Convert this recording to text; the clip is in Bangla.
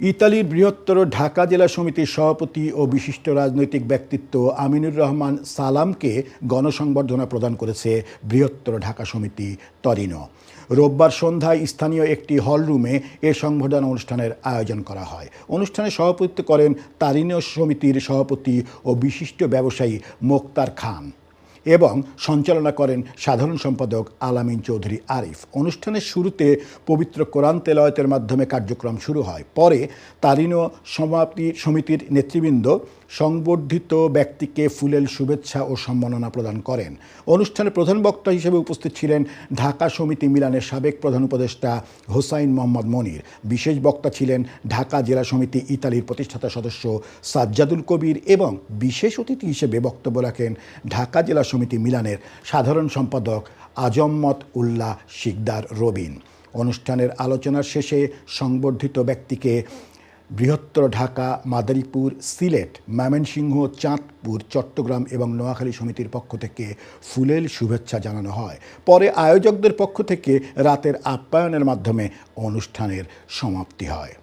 ইতালির বৃহত্তর ঢাকা জেলা সমিতির সভাপতি ও বিশিষ্ট রাজনৈতিক ব্যক্তিত্ব আমিনুর রহমান সালামকে গণসংবর্ধনা প্রদান করেছে বৃহত্তর ঢাকা সমিতি, তরিনো। রোববার সন্ধ্যায় স্থানীয় একটি হলরুমে এ সংবর্ধনা অনুষ্ঠানের আয়োজন করা হয়। অনুষ্ঠানে সভাপতিত্ব করেন তারিনীয় সমিতির সভাপতি ও বিশিষ্ট ব্যবসায়ী মোক্তার খান। এবং সঞ্চালনা করেন সাধারণ সম্পাদক আলামিন চৌধুরী আরিফ। অনুষ্ঠানের শুরুতে পবিত্র কোরআন তেলাওয়াতের মাধ্যমে কার্যক্রম শুরু হয়। পরে তারিনো সমাপ্তি সমিতির নেতৃবৃন্দ সংবর্ধিত ব্যক্তিকে ফুলেল শুভেচ্ছা ও সম্মাননা প্রদান করেন। অনুষ্ঠানে প্রধান বক্তা হিসেবে উপস্থিত ছিলেন ঢাকা সমিতি মিলানের সাবেক প্রধান উপদেষ্টা হোসাইন মোহাম্মদ মনির। বিশেষ বক্তা ছিলেন ঢাকা জেলা সমিতি ইতালির প্রতিষ্ঠাতা সদস্য সাজ্জাদুল কবির এবং বিশেষ অতিথি হিসেবে বক্তব্য রাখেন ঢাকা জেলা সমিতি মিলানের সাধারণ সম্পাদক আজম্মত উল্লাহ শিকদার রবিন। অনুষ্ঠানের আলোচনার শেষে সংবর্ধিত ব্যক্তিকে বৃহত্তর ঢাকা, মাদারীপুর, সিলেট, ময়মনসিংহ, চাঁদপুর, চট্টগ্রাম এবং নোয়াখালী সমিতির পক্ষ থেকে ফুলেল শুভেচ্ছা জানানো হয়। পরে আয়োজকদের পক্ষ থেকে রাতের আপ্যায়নের মাধ্যমে অনুষ্ঠানের সমাপ্তি হয়।